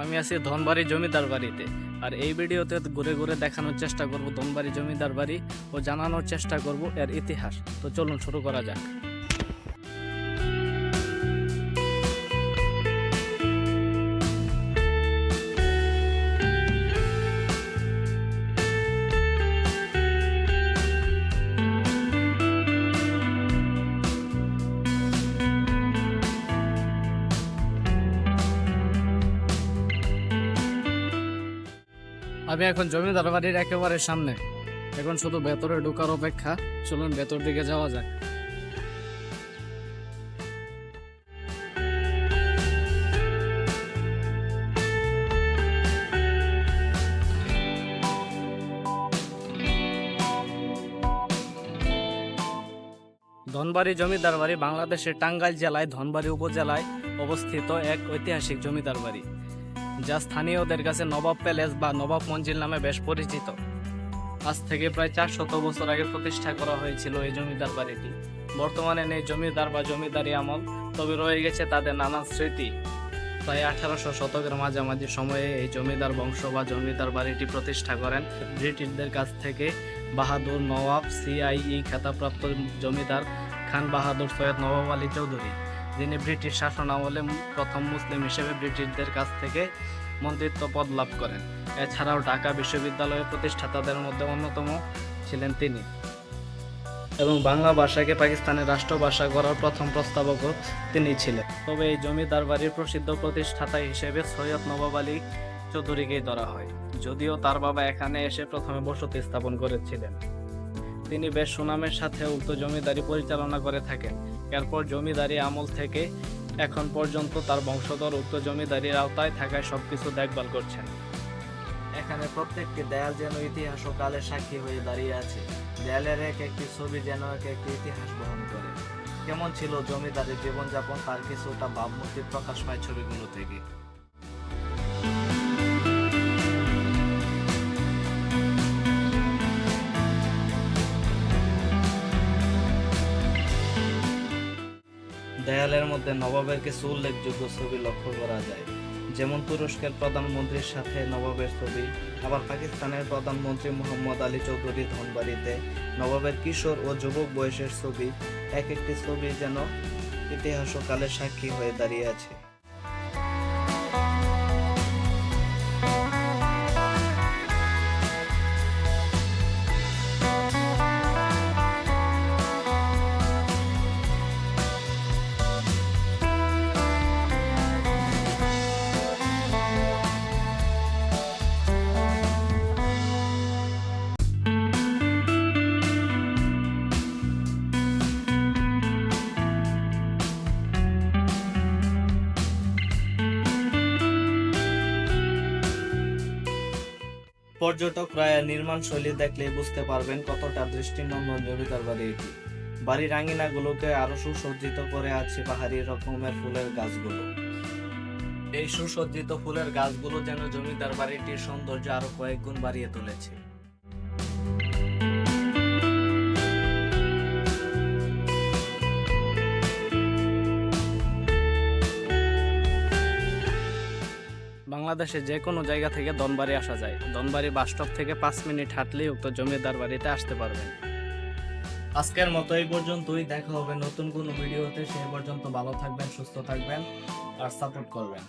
আমি আছি ধনবাড়ি জমিদার বাড়িতে। আর এই ভিডিওতে ঘুরে ঘুরে দেখানোর চেষ্টা করব ধনবাড়ি জমিদার বাড়ি ও জানানোর চেষ্টা করব এর ইতিহাস। তো চলুন শুরু করা যাক। আমি এখন জমিদার বাড়ির একেবারে সামনে। এখন শুধু ভেতরে ঢোকার অপেক্ষা, চলুন ভেতর দিকে যাওয়া যাক। ধনবাড়ি জমিদার বাড়ি বাংলাদেশের টাঙ্গাইল জেলায়, ধনবাড়ি উপজেলায় অবস্থিত এক ঐতিহাসিক জমিদার বাড়ি যা স্থানীয়দের কাছে নবাব প্যালেস বা নবাব মঞ্জিল নামে বেশ পরিচিত। আজ থেকে প্রায় চার শত বছর আগে প্রতিষ্ঠা করা হয়েছিল এই জমিদার বাড়িটি। বর্তমানে নেই জমিদার বা জমিদারি আমল, তবে রয়ে গেছে তাদের নানান স্মৃতি। প্রায় আঠারোশো শতকের মাঝামাঝি সময়ে এই জমিদার বংশ বা জমিদার বাড়িটি প্রতিষ্ঠা করেন। ব্রিটিশদের কাছ থেকে বাহাদুর নওয়াব, সিআইই খেতাবপ্রাপ্ত জমিদার খান বাহাদুর সৈয়দ নবাব আলী চৌধুরী। যিনি ব্রিটিশ শাসন আমলে প্রথম মুসলিম হিসেবে ব্রিটিশদের কাছ থেকে মন্ত্রিত্ব পদ লাভ করেন। এছাড়াও ঢাকা বিশ্ববিদ্যালয়ের প্রতিষ্ঠাতাদের মধ্যে অন্যতম ছিলেন তিনি। এবং বাংলা ভাষাকে পাকিস্তানের রাষ্ট্রভাষা করার প্রথম প্রস্তাবকও তিনি ছিলেন। তবে এই জমিদার বাড়ির প্রসিদ্ধ প্রতিষ্ঠাতা হিসেবে সৈয়দ নবাব আলী চৌধুরীকেই ধরা হয়। যদিও তার বাবা এখানে এসে প্রথমে বসতি স্থাপন করেছিলেন। তিনি বেশ সুনামের সাথে উক্ত জমিদারি পরিচালনা করে থাকেন। এরপর জমিদারি আমল থেকে এখন পর্যন্ত তার বংশধর উক্ত জমিদারির আওতায় থাকায় সবকিছু দেখভাল করছেন। এখানে প্রত্যেকটি দেয়াল যেন ইতিহাস ও কালের সাক্ষী হয়ে দাঁড়িয়ে আছে। দেয়ালের এক একটি ছবি যেন এক একটি ইতিহাস বহন করে। কেমন ছিল জমিদারের জীবনযাপন, তার কিছুটা ভাবমূর্তি প্রকাশ পায় ছবিগুলো থেকে। দেয়ালের মধ্যে নবাবের কিছু উল্লেখযোগ্য ছবি লক্ষ্য করা যায়। যেমন তুরস্কের প্রধানমন্ত্রীর সাথে নবাবের ছবি, আবার পাকিস্তানের প্রধানমন্ত্রী মোহাম্মদ আলী চৌধুরী ধনবাড়িতে নবাবের কিশোর ও যুবক বয়সের ছবি, এক একটি ছবি যেন ইতিহাস ও কালের সাক্ষী হয়ে দাঁড়িয়ে আছে। পর্যটকরা নির্মাণ শৈলী দেখলে বুঝতে পারবেন কতটা দৃষ্টিনন্দন জমিদার বাড়ি এটি। বাড়ির আঙিনাগুলোকে আরও সুসজ্জিত করে আছে পাহাড়ি রকমের ফুলের গাছগুলো। এই সুসজ্জিত ফুলের গাছগুলো যেন জমিদার বাড়িটির সৌন্দর্য আরও কয়েক গুণ বাড়িয়ে তুলেছে। বাংলাদেশে যে কোনো জায়গা থেকে দনবাড়ি আসা যায়। দনবাড়ি বাস স্টপ থেকে পাঁচ মিনিট হাঁটলেই উক্ত জমিদার বাড়িতে আসতে পারবেন। আজকের মতো এই পর্যন্তই। দেখা হবে নতুন কোনো ভিডিওতে। সেই পর্যন্ত ভালো থাকবেন, সুস্থ থাকবেন আর সাপোর্ট করবেন।